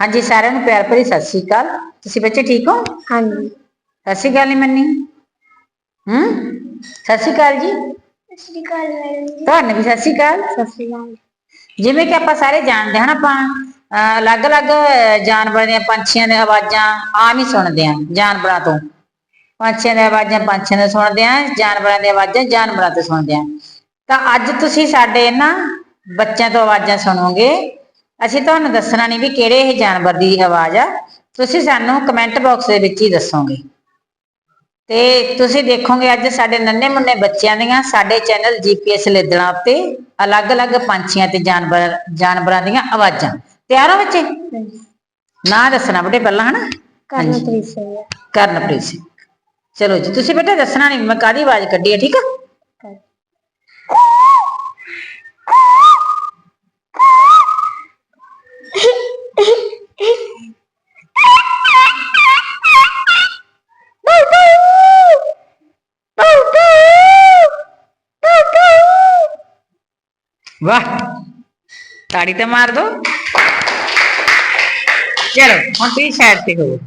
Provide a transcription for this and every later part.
ਹਾਂਜੀ ਸਾਰਿਆਂ ਨੂੰ ਪਿਆਰ ਭਰੀ ਸਤਿ ਸ਼੍ਰੀ ਅਕਾਲ। ਤੁਸੀਂ ਬੱਚੇ ਠੀਕ ਹੋ? ਹਾਂਜੀ। ਸਤਿ ਸ਼੍ਰੀ ਅਕਾਲ ਨੀ ਮੰਨੀ ਹੂੰ? ਸਤਿ ਸ਼੍ਰੀ ਅਕਾਲ ਜੀ। ਸ਼੍ਰੀ ਅਕਾਲ ਮੈਡਮ ਜੀ। ਤੁਹਾਨੂੰ ਵੀ ਸਤਿ ਸ਼੍ਰੀ ਅਕਾਲ। ਸਤਿ ਸ਼੍ਰੀ ਅਕਾਲ। ਜਿਵੇਂ ਕਿ ਆਪਾਂ ਸਾਰੇ ਜਾਣਦੇ ਹਾਂ ਨਾ ਆਪਾਂ ਅਹ ਅਲੱਗ-ਅਲੱਗ ਜਾਨਵਰਾਂ ਦੀਆਂ ਪੰਛੀਆਂ ਦੀਆਂ ਆਵਾਜ਼ਾਂ ਆਮ ਹੀ ਸੁਣਦੇ ਹਾਂ ਜਾਨਵਰਾਂ ਤੋਂ। ਪੰਛੀਆਂ ਦੀਆਂ ਆਵਾਜ਼ਾਂ ਪੰਛੀਆਂ ਤੋਂ ਸੁਣਦੇ ਹਾਂ ਜਾਨਵਰਾਂ ਦੀਆਂ ਆਵਾਜ਼ਾਂ ਜਾਨਵਰਾਂ ਤੋਂ ਸੁਣਦੇ ਹਾਂ। ਤਾਂ ਅੱਜ ਤੁਸੀਂ ਸਾਡੇ ਨਾ ਬੱਚਿਆਂ ਤੋਂ ਆਵਾਜ਼ਾਂ ਸੁਣੋਗੇ। ਅਸੀਂ ਤੁਹਾਨੂੰ ਦੱਸਣਾ ਨਹੀਂ ਵੀ ਕਿਹੜੇ ਇਹ ਜਾਨਵਰ ਦੀ ਆਵਾਜ਼ ਆ। ਤੁਸੀਂ ਸਾਨੂੰ ਕਮੈਂਟ ਬਾਕਸ ਦੇ ਵਿੱਚ ਹੀ ਦੱਸੋਗੇ। ਤੇ ਤੁਸੀਂ ਦੇਖੋਗੇ ਅੱਜ ਸਾਡੇ ਨੰਨੇ ਮੁੰਨੇ ਬੱਚਿਆਂ ਦੀਆਂ ਸਾਡੇ ਚੈਨਲ ਜੀਪੀਐਸ ਲਿਦਣਾ ਉੱਤੇ ਅਲੱਗ-ਅਲੱਗ ਪੰਛੀਆਂ ਤੇ ਜਾਨਵਰ ਜਾਨਵਰਾਂ ਦੀਆਂ ਆਵਾਜ਼ਾਂ। ਤਿਆਰ ਹੋ ਬੱਚੇ? ਨਾਂ ਦੱਸਣਾ ਬੇਟੇ ਪਹਿਲਾਂ ਹਨਾ? ਕਰਨ ਹਾਂਜੀ। ਤਰੀਸਾ ਹੈ ਕਰਨਪ੍ਰੀਤ ਸਿੰਘ। ਚਲੋ ਜੀ ਤੁਸੀਂ ਬੇਟੇ ਦੱਸਣਾ ਨਹੀਂ ਮੈਂ ਕਾਦੀ ਆਵਾਜ਼ ਕੱਢੀ ਹੈ ਠੀਕ ਆ? ਵਾਹ ਤਾੜੀ ਤੇ ਮਾਰ ਦੋ ਚਲੋ ਹੁਣ ਤੁਸੀਂ ਸਾਈਡ ਤੇ ਹੋ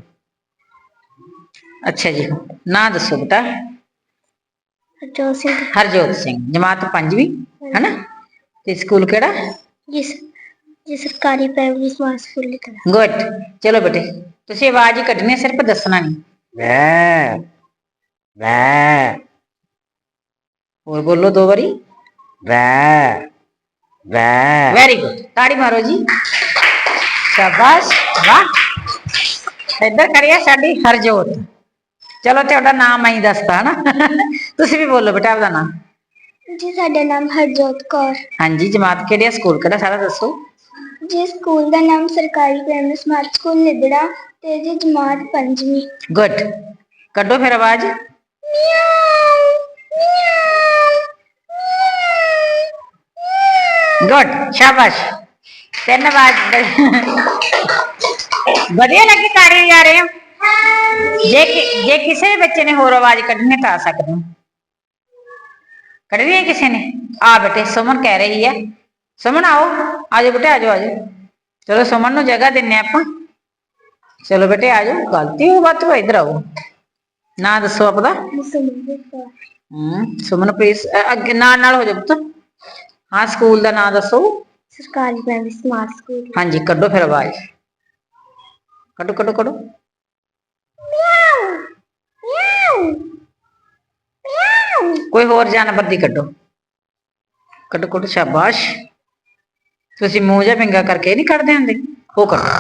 ਅੱਛਾ ਜੀ ਨਾਂ ਦੱਸੋ ਬੇਟਾ ਜੋ ਸਿੰਘ ਹਰਜੋਤ ਸਿੰਘ ਜਮਾਤ ਪੰਜਵੀਂ ਹੈਨਾ ਤੇ ਸਕੂਲ ਕਿਹੜਾ ਜਿਸ ਜੀ ਸਰਕਾਰੀ ਪ੍ਰਾਇਮਰੀ ਸਮਾਰਟ ਸਕੂਲ ਲਿਖਣਾ ਗੁੱਡ ਚਲੋ ਬੇਟੇ ਤੁਸੀਂ ਆਵਾਜ਼ ਹੀ ਕੱਢਣੀ ਹੈ ਸਿਰਫ ਦੱਸਣਾ ਨਹੀਂ। ਵੈ ਵੈ ਹੋਰ ਬੋਲੋ ਦੋ ਵਾਰੀ। ਵੈ ਵੈ ਵੈਰੀ ਗੁੱਡ ਤਾੜੀ ਮਾਰੋ ਜੀ। ਸ਼ਾਬਾਸ਼ ਵਾਹ। ਇੱਧਰ ਕਰਿਆ ਸਾਡੀ ਹਰਜੋਤ। ਚਲੋ ਤੁਹਾਡਾ ਨਾਮ ਆਈ ਦੱਸਦਾ ਹਨਾ? ਤੁਸੀਂ ਵੀ ਬੋਲੋ ਬੇਟਾ ਆਪਦਾ ਨਾਮ। ਜੀ ਸਾਡਾ ਨਾਮ ਹਰਜੋਤ ਕੌਰ। ਹਾਂਜੀ ਜਮਾਤ ਕਿਹੜੀ ਆ? ਸਕੂਲ ਕਿਹੜਾ? ਸਾਰਾ ਦੱਸੋ। ਜੀ ਸਕੂਲ ਦਾ ਨਾਮ ਸਰਕਾਰੀ ਪ੍ਰਾਇਮਰੀ ਸਮਾਰਟ ਸਕੂਲ ਲਿਦੜਾ ਤੇ ਜੀ ਜਮਾਤ ਪੰਜਵੀਂ ਗੁੱਡ ਕੱਢੋ ਫਿਰ ਆਵਾਜ਼ ਗੁੱਡ ਸ਼ਾਬਾਸ਼ ਤਿੰਨ ਆਵਾਜ਼ ਵਧੀਆ ਲੱਗੀ ਤਾੜੀ ਜਾ ਰਹੇ ਹੋ ਜੇ ਕਿ- ਜੇ ਕਿਸੇ ਵੀ ਬੱਚੇ ਨੇ ਹੋਰ ਆਵਾਜ਼ ਕੱਢਣੀ ਹੈ ਤਾਂ ਆ ਸਕਦੇ ਹੋ ਕੱਢਣੀ ਹੈ ਕਿਸੇ ਨੇ ਆ ਬੇਟੇ ਸੁਮਨ ਕਹਿ ਰਹੀ ਹੈ ਸੁਮਨ ਆਓ ਆਜੋ ਬੇਟੇ ਆਜੋ ਆਜੋ। ਚਲੋ ਸੁਮਨ ਨੂੰ ਜਗ੍ਹਾ ਦਿੰਨੇ ਆਪਾਂ। ਚਲੋ ਬੇਟੇ ਆਜੋ। ਗਲਤੀ ਹੋ ਬਾਤ ਹੋ ਇਧਰ ਆਓ। ਨਾਂ ਦੱਸੋ ਆਪਦਾ। ਹਮ ਸੁਮਨਪ੍ਰੀਤ ਅ- ਅੱਗੇ ਨਾਲ ਨਾਲ ਹੋ ਜਾ ਪੁੱਤ। ਹਾਂ ਸਕੂਲ ਦਾ ਨਾਂ ਦੱਸੋ। ਸਰਕਾਰੀ ਪ੍ਰਾਇਮਰੀ ਸਮਾਰਟ ਸਕੂਲ ਹਾਂਜੀ ਕੱਢੋ ਫਿਰ ਆਵਾਜ਼। ਕੱਢੋ ਕੱਢੋ ਕੱਢੋ। ਕੋਈ ਹੋਰ ਜਾਨਵਰ ਦੀ ਕੱਢੋ। ਕੱਢੋ ਕੱਢੋ ਸ਼ਾਬਾਸ਼। ਤੁਸੀਂ ਮੂੰਹ ਜਾਂ ਪਿੰਗਾ ਕਰਕੇ ਨਹੀਂ ਕੱਢਦੇ ਹੁੰਦੇ ਉਹ ਕੱਢੋ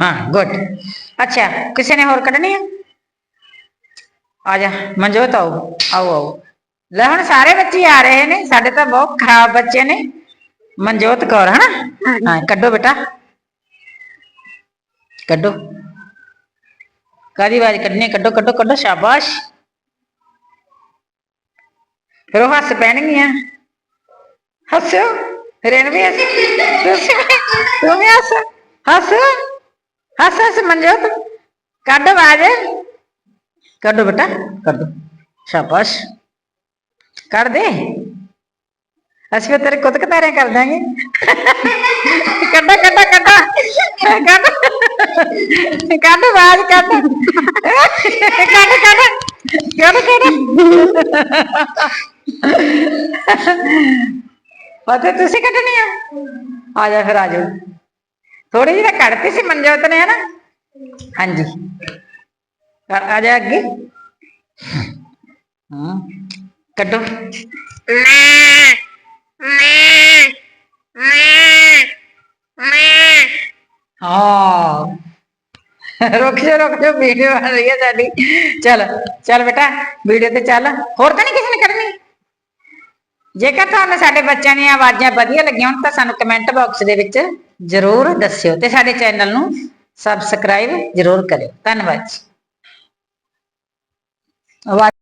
ਹਾਂ ਗੁੱਡ। ਅੱਛਾ ਕਿਸੇ ਨੇ ਹੋਰ ਕੱਢਣੀ ਹੈ ਆ ਜਾ ਮਨਜੋਤ ਆਓ ਆਓ ਆਓ। ਲੈ ਹੁਣ ਸਾਰੇ ਬੱਚੇ ਆ ਰਹੇ ਨੇ ਸਾਡੇ ਤਾਂ ਬਹੁਤ ਖਰਾਬ ਬੱਚੇ ਨੇ। ਮਨਜੋਤ ਕੌਰ ਹਨਾ? ਹਾਂ ਕੱਢੋ ਬੇਟਾ। ਕੱਢੋ। ਕਾਦੀ ਆਵਾਜ਼ ਕੱਢਣੀ ਹੈ? ਕੱਢੋ ਕੱਢੋ ਕੱਢੋ ਸ਼ਾਬਾਸ਼। ਫਿਰ ਉਹ ਹੱਸ ਪੈਣਗੀਆਂ। ਹੱਸੋ। ਰੇਣ ਵੀ ਹੱਸ ਤੂੰ ਵੀ ਹੱਸ। ਹੱਸ। ਹੱਸ ਹੱਸ ਮਨਜੋਤ। ਕੱਢ ਆਵਾਜ਼। ਕੱਢੋ ਬੇਟਾ। ਕੱਢੋ। ਸ਼ਾਬਾਸ਼। ਕੱਢ ਦੇ ਅਸੀਂ ਫਿਰ ਤੇਰੇ ਕੁੱਤ ਕਤਾਰੇ ਕਰ ਦਾਂਗੇ। ਕੱਢੋ ਕੱਢੋ ਕੱਢੋ। ਕੱਢ। ਕੱਢ ਆਵਾਜ਼ ਕੱਢ। ਕੱਢ ਕੱਢ। ਕੱਢ ਕੱਢ। ਪਤਾ ਤੁਸੀਂ ਕੱਢਣੀ ਆ ਆ ਜਾ ਫਿਰ ਆ ਜਾਓ ਥੋੜੀ ਜਿਹੀ ਤਾਂ ਕੱਢਤੀ ਸੀ ਮਨਜੋਤ ਨੇ ਹਨਾ ਹਾਂਜੀ ਆ ਆ ਜਾ ਅੱਗੇ ਹਾਂ ਕੱਢੋ ਹਾਂ ਰੁਕ ਜਾ ਰੁਕ ਜਾ ਵੀਡੀਓ ਬਣ ਰਹੀ ਹੈ ਸਾਡੀ ਚੱਲ ਚੱਲ ਬੇਟਾ ਵੀਡੀਓ ਤੇ ਚੱਲ ਹੋਰ ਤਾਂ ਨਹੀਂ ਕਿਸੇ ਨੇ ਕਰਨੀ ਜੇਕਰ ਤੁਹਾਨੂੰ ਸਾਡੇ ਬੱਚਿਆਂ ਦੀਆਂ ਆਵਾਜ਼ਾਂ ਵਧੀਆ ਲੱਗੀਆਂ ਹੋਣ ਤਾਂ ਸਾਨੂੰ ਕਮੈਂਟ ਬਾਕਸ ਦੇ ਵਿੱਚ ਜ਼ਰੂਰ ਦੱਸਿਓ ਤੇ ਸਾਡੇ ਚੈਨਲ ਨੂੰ ਸਬਸਕ੍ਰਾਈਬ ਜ਼ਰੂਰ ਕਰਿਓ। ਧੰਨਵਾਦ ਜੀ।